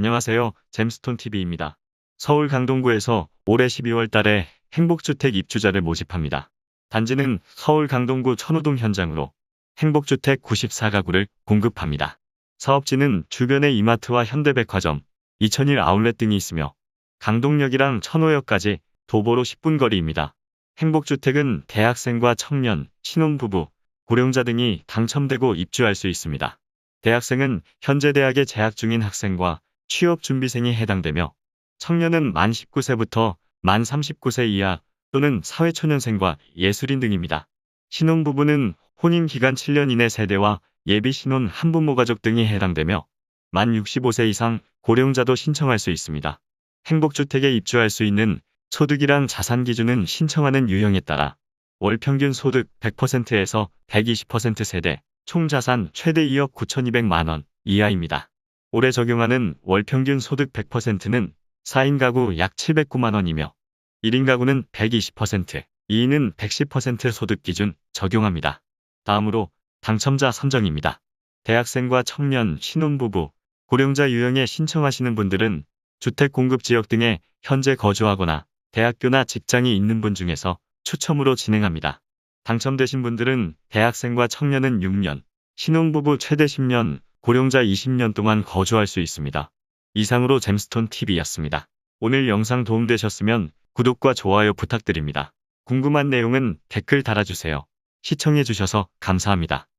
안녕하세요. 잼스톤TV입니다. 서울 강동구에서 올해 12월 달에 행복주택 입주자를 모집합니다. 단지는 서울 강동구 천호동 현장으로 행복주택 94가구를 공급합니다. 사업지는 주변에 이마트와 현대백화점, 2001 아울렛 등이 있으며 강동역이랑 천호역까지 도보로 10분 거리입니다. 행복주택은 대학생과 청년, 신혼부부, 고령자 등이 당첨되고 입주할 수 있습니다. 대학생은 현재 대학에 재학 중인 학생과 취업준비생이 해당되며 청년은 만 19세부터 만 39세 이하 또는 사회초년생과 예술인 등입니다. 신혼부부는 혼인기간 7년 이내 세대와 예비신혼 한부모 가족 등이 해당되며 만 65세 이상 고령자도 신청할 수 있습니다. 행복주택에 입주할 수 있는 소득이랑 자산 기준은 신청하는 유형에 따라 월 평균 소득 100%에서 120% 세대, 총 자산 최대 2억 9,200만 원 이하입니다. 올해 적용하는 월 평균 소득 100%는 4인 가구 약 709만 원이며 1인 가구는 120%, 2인은 110% 소득 기준 적용합니다. 다음으로 당첨자 선정입니다. 대학생과 청년, 신혼부부, 고령자 유형에 신청하시는 분들은 주택 공급 지역 등에 현재 거주하거나 대학교나 직장이 있는 분 중에서 추첨으로 진행합니다. 당첨되신 분들은 대학생과 청년은 6년, 신혼부부 최대 10년, 고령자 20년 동안 거주할 수 있습니다. 이상으로 잼스톤 TV였습니다. 오늘 영상 도움되셨으면 구독과 좋아요 부탁드립니다. 궁금한 내용은 댓글 달아주세요. 시청해주셔서 감사합니다.